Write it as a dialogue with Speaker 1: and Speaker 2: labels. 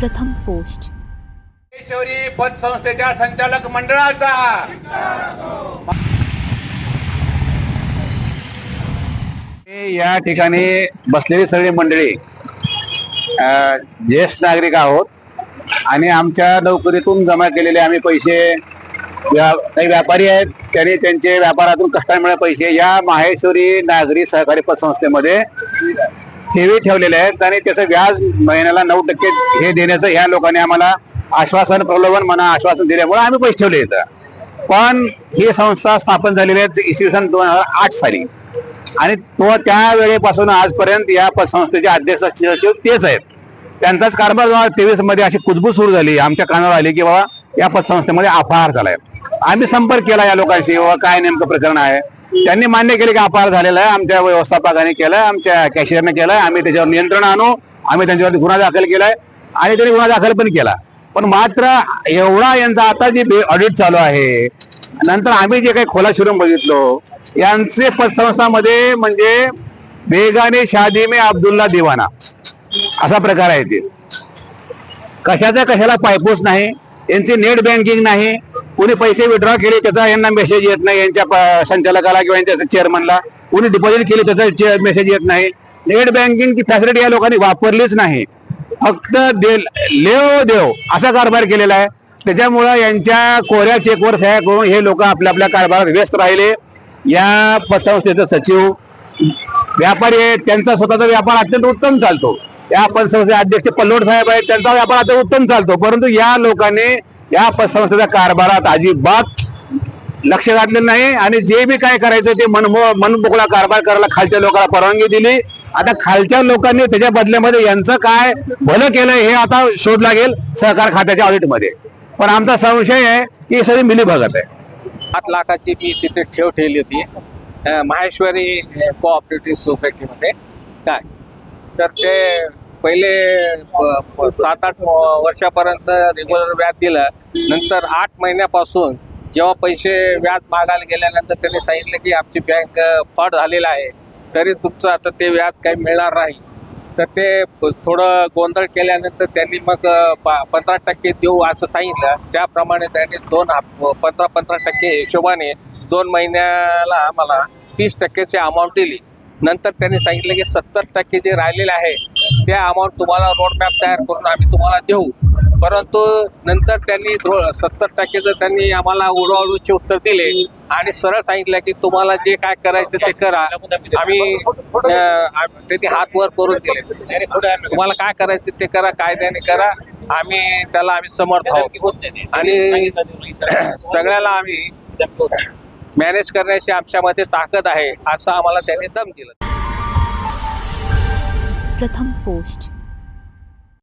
Speaker 1: प्रथम पोस्ट.
Speaker 2: पतसंस्थेच्या संचालक मंडळाचा.
Speaker 3: या ठिकाणी बसलेली सगळी मंडळी ज्येष्ठ नागरिक आहोत आणि आमच्या नोकरीतून जमा केलेले आम्ही पैसे व्या- काही व्यापारी आहेत त्यांनी त्यांचे व्यापारातून कष्टामुळे पैसे या माहेश्वरी नागरी सहकारी पतसंस्थेमध्ये ठेवी ठेवलेल्या आहेत आणि त्याचं व्याज महिन्याला नऊ टक्के हे देण्याचं ह्या लोकांनी आम्हाला आश्वासन प्रलोभन म्हणा आश्वासन दिल्यामुळे आम्ही पैसे ठेवले इथं. पण ही संस्था स्थापन झालेली आहे इसवी सन दोन हजार आठ साली. आणि तो त्या वेळेपासून आजपर्यंत या संस्थेचे अध्यक्ष सचिव तेच आहेत. त्यांचाच कारभार दोन हजार तेवीसमध्ये अशी कुजबूज सुरू झाली. आमच्या कानावर आली की बाबा या पतसंस्थेमध्ये अपहार झालाय. आम्ही संपर्क केला या लोकांशी बाबा काय नेमकं प्रकरण आहे? त्यांनी मान्य केले की अपहार झालेला आहे. आमच्या व्यवस्थापकाने केलाय आमच्या कॅशियरने केलाय. आम्ही त्याच्यावर नियंत्रण आणू. आम्ही त्यांच्यावरती गुन्हा दाखल केलाय. आणि त्यांनी गुन्हा दाखल पण केला. पण मात्र एवढा यांचा आता जे ऑडिट चालू आहे नंतर आम्ही जे काही खोला शिरून बघितलो यांचे पतसंस्थामध्ये म्हणजे बेगाने शादी मे अब्दुल्ला दिवाना असा प्रकार आहे ते. कशाचा कशाला पायपूस नाही यांची नेट बँकिंग नाही कोणी पैसे विड्रॉ केले त्याचा यांना मेसेज येत नाही यांच्या प- संचालकाला किंवा यांच्या चेअरमनला कोणी डिपॉझिट केली त्याचा मेसेज येत नाही. नेट बँकिंगची फॅसिलिटी या लोकांनी वापरलीच नाही. फक्त दे लेव देव असा कारभार केलेला आहे. त्याच्यामुळं यांच्या कोऱ्या चेकवर सह्या करून हे लोक आपल्या आपल्या कारभारात व्यस्त राहिले. या पतसंस्थेचे सचिव व्यापारी आहेत त्यांचा स्वतःचा व्यापार अत्यंत उत्तम चालतो. या पतसंस्थेचे अध्यक्ष पल्लोड साहेब आहेत त्यांचा व्यापार अत्यंत उत्तम चालतो. परंतु या लोकांनी या पतसंस्थेच्या कारभारात अजिबात लक्ष घातलेलं नाही आणि जे बी काय करायचं ते मनमो मनमोकळा कारभार करायला खालच्या लोकांना परवानगी दिली. आता खालच्या लोकांनी त्याच्या बदल्यामध्ये यांचं काय भलं केलं हे आता शोध लागेल सहकार खात्याच्या ऑडिटमध्ये. पण आमचा संशय आहे की ही सगळी मिलीभगत आहे.
Speaker 4: सात लाखाची मी तिथे ठेव ठेवली होती. अं, माहेश्वरी कोऑपरेटिव्ह सोसायटीमध्ये काय? तर ते पहिले सात आठ वर्षापर्यंत रेग्युलर व्याज दिलं. नंतर आठ महिन्यापासून जेव्हा पैसे व्याज मागायला गेल्यानंतर त्यांनी सांगितलं की आमची बँक फड झालेला आहे. तरी तुमचं आता ते व्याज काही मिळणार नाही. तर ते थोडं गोंधळ केल्यानंतर त्यांनी मग पंधरा टक्के देऊ असं सांगितलं. त्याप्रमाणे त्यांनी दोन पंधरा पंधरा टक्के हिशोबाने दोन महिन्याला आम्हाला तीस टक्केची अमाऊंट दिली. नंतर त्यांनी सांगितलं की सत्तर टक्के जे राहिलेले आहे त्या अमाऊंट तुम्हाला रोडमॅप तयार करून आम्ही तुम्हाला देऊ. परंतु नंतर त्यांनी सत्तर टक्के जर त्यांनी आम्हाला उडवाउडूचे उत्तर दिले आणि सरळ सांगितलं की तुम्हाला जे काय करायचं ते करा. आम्ही अ, हात वर करून दिले. तुम्हाला काय करायचं ते करा कायद्याने करा. आम्ही त्याला आम्ही समर्थ आहोत. आणि सगळ्याला आम्ही मॅनेज करण्याची आमच्यामध्ये ताकद आहे असं आम्हाला त्यांनी दम दिलं.
Speaker 1: प्रथम पोस्ट.